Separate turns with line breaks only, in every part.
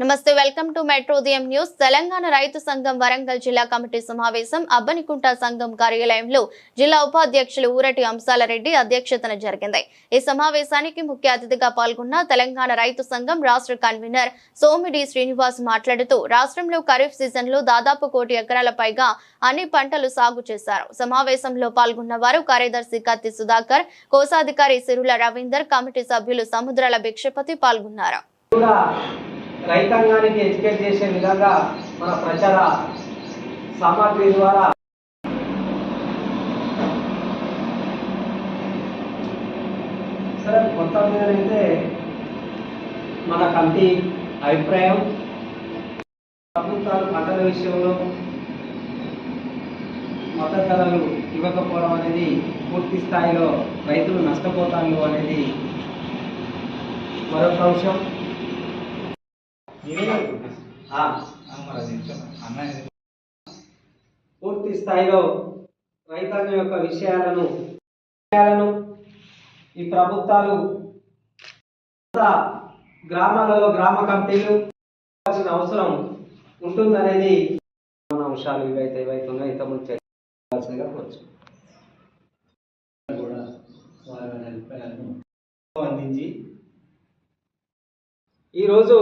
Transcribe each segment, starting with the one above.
నమస్తే welcome to మెట్రోదియం news. Telangana రైతు సంఘం వరంగల్ జిల్లా కమిటీ సమావేశం అబ్బనికుంట సంఘం కార్యాలయంలో జిల్లా ఉపాధ్యక్షులు ఊరటి అంశాలరెడ్డి అధ్యక్షతన జరిగింది. ఈ సమావేశానికి ముఖ్య అతిథిగా పాల్గొన్న తెలంగాణ రైతు సంఘం రాష్ట్ర కన్వీనర్ సోమిడి శ్రీనివాస్ మాట్లాడుతూ రాష్ట్రంలో ఖరీఫ్ సీజన్లో దాదాపు కోటి ఎకరాల పైగా అన్ని పంటలు సాగు చేశారు. సమావేశంలో పాల్గొన్న వారు కార్యదర్శి కత్తి సుధాకర్ కోశాధికారి సిరుల రవీందర్ కమిటీ సభ్యులు సముద్రాల భిక్షపతి పాల్గొన్నారు.
రైతాంగానికి ఎడ్యుకేట్ చేసే విధంగా మన ప్రచార సామాగ్రి ద్వారా సరే కొత్త అయితే మన కమిటీ అభిప్రాయం ప్రభుత్వాలు పంటల విషయంలో మద్దతు ధరలు ఇవ్వకపోవడం అనేది పూర్తి స్థాయిలో రైతులు నష్టపోతారు అనేది మరొక అంశం. పూర్తి స్థాయిలో రైతాంగం యొక్క విషయాలను విషయాలను ఈ ప్రభుత్వాలు గ్రామాలలో గ్రామ కమిటీలు అవసరం ఉంటుందనేది మన అంశాలు ఇవైతే ఏవైతే ఉన్నాయో. ఇంతకుముందు చర్చించాల్సిందిగా కోరుచు
అందించి
ఈరోజు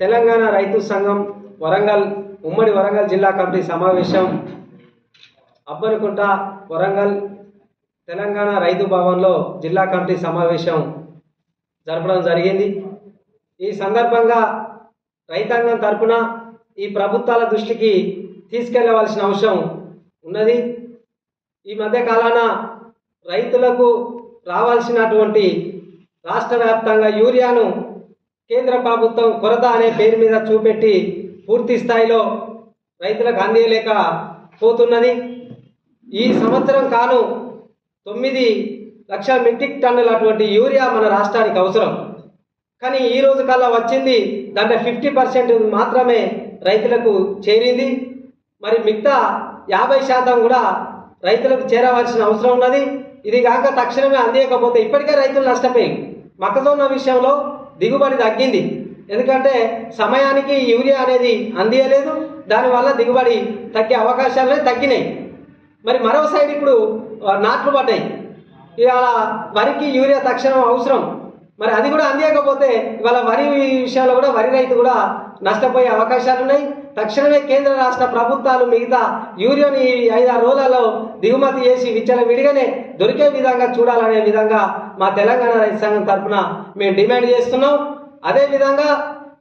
తెలంగాణ రైతు సంఘం వరంగల్ ఉమ్మడి వరంగల్ జిల్లా కమిటీ సమావేశం. అబ్బనుకుంట వరంగల్ తెలంగాణ రైతు భవన్లో జిల్లా కమిటీ సమావేశం జరపడం జరిగింది. ఈ సందర్భంగా రైతాంగం తరపున ఈ ప్రభుత్వాల దృష్టికి తీసుకెళ్ళవలసిన అవసరం ఉన్నది. ఈ మధ్య కాలాన రైతులకు రావాల్సినటువంటి రాష్ట్ర వ్యాప్తంగా యూరియాను కేంద్ర ప్రభుత్వం కొరత అనే పేరు మీద చూపెట్టి పూర్తి స్థాయిలో రైతులకు అందియలేక పోతున్నది. ఈ సంవత్సరం కాను తొమ్మిది లక్షల మెట్రిక్ టన్నుల అటువంటి యూరియా మన రాష్ట్రానికి అవసరం. కానీ ఈ రోజు కల్లా వచ్చింది దాంట్లో ఫిఫ్టీ పర్సెంట్ మాత్రమే రైతులకు చేరింది. మరి మిగతా యాభై శాతం కూడా రైతులకు చేరవలసిన అవసరం ఉన్నది. ఇది కాక తక్షణమే అందియకపోతే ఇప్పటికే రైతులు నష్టపోయి మొక్కజొన్న విషయంలో దిగుబడి తగ్గింది. ఎందుకంటే సమయానికి యూరియా అనేది అందియలేదు. దానివల్ల దిగుబడి తగ్గే అవకాశాలు తగ్గినాయి. మరి మరో సైడ్ ఇప్పుడు నాట్లు పడ్డాయి. ఇవాళ వరికి యూరియా తక్షణం అవసరం. మరి అది కూడా అందియకపోతే ఇవాళ వరి విషయంలో కూడా వరి రైతు కూడా నష్టపోయే అవకాశాలు ఉన్నాయి తక్షణమే కేంద్ర రాష్ట్ర ప్రభుత్వాలు మిగతా యూరియాని ఈ ఐదారు రోజులలో దిగుమతి చేసి విచ్చల విడిగానే దొరికే విధంగా చూడాలనే విధంగా మా తెలంగాణ రైతు సంఘం తరఫున మేము డిమాండ్ చేస్తున్నాం. అదే విధంగా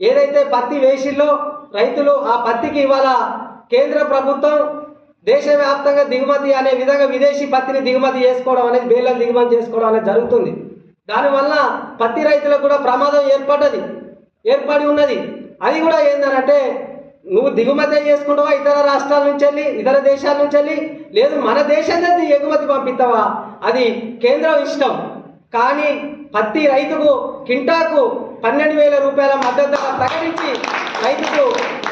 ఏదైతే పత్తి వేసిల్లో రైతులు ఆ పత్తికి ఇవాళ కేంద్ర ప్రభుత్వం దేశవ్యాప్తంగా దిగుమతి అనే విధంగా విదేశీ పత్తిని దిగుమతి చేసుకోవడం అనేది బేలం దిగుమతి చేసుకోవడం అనేది జరుగుతుంది. దానివల్ల పత్తి రైతులకు కూడా ప్రమాదం ఏర్పడ్డది. ఏర్పడి ఉన్నది. అది కూడా ఏంటంటే నువ్వు దిగుమతి చేసుకుంటావా? ఇతర రాష్ట్రాల నుంచి వెళ్ళి ఇతర దేశాల నుంచి వెళ్ళి లేదు మన దేశాన్ని ఎగుమతి పంపిస్తావా? అది కేంద్రం ఇష్టం. కానీ పత్తి రైతుకు కింటాకు పన్నెండు వేల రూపాయల మద్దతు ధర ప్రకటించి రైతుకు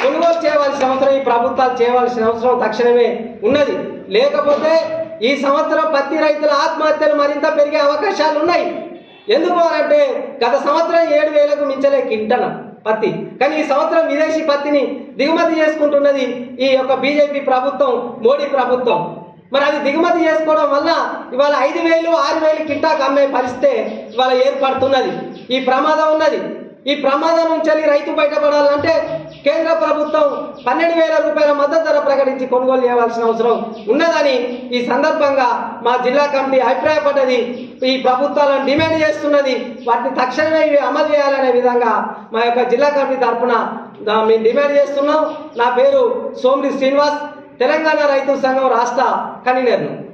కొనుగోలు చేయవలసిన అవసరం ఈ ప్రభుత్వాలు చేయవలసిన అవసరం తక్షణమే ఉన్నది. లేకపోతే ఈ సంవత్సరం పత్తి రైతుల ఆత్మహత్యలు మరింత పెరిగే అవకాశాలు ఉన్నాయి ఎందుకు అంటే గత సంవత్సరం ఏడు వేలకు మించలే కింటన. పత్తి. కానీ ఈ సంవత్సరం విదేశీ పత్తిని దిగుమతి చేసుకుంటున్నది ఈ యొక్క బీజేపీ ప్రభుత్వం మోడీ ప్రభుత్వం. మరి అది దిగుమతి చేసుకోవడం వల్ల ఇవాళ ఐదు వేలు ఆరు వేలు కింటాకు అమ్మే పరిస్థితి ఇవాళ ఏర్పడుతున్నది. ఈ ప్రమాదం ఉన్నది. ఈ ప్రమాదం నుంచి రైతు బయటపడాలంటే కేంద్ర ప్రభుత్వం పన్నెండు వేల రూపాయల మద్దతు ధర ప్రకటించి కొనుగోలు చేయవలసిన అవసరం ఉన్నదని ఈ సందర్భంగా మా జిల్లా కమిటీ అభిప్రాయపడ్డది. ఈ ప్రభుత్వాలను డిమాండ్ చేస్తున్నది వాటిని తక్షణమే అమలు చేయాలనే విధంగా మా యొక్క జిల్లా కమిటీ తరఫున దా- మేము డిమాండ్ చేస్తున్నాం. నా పేరు సోమిరి శ్రీనివాస్ తెలంగాణ రైతు సంఘం రాష్ట్ర కన్వీనర్ను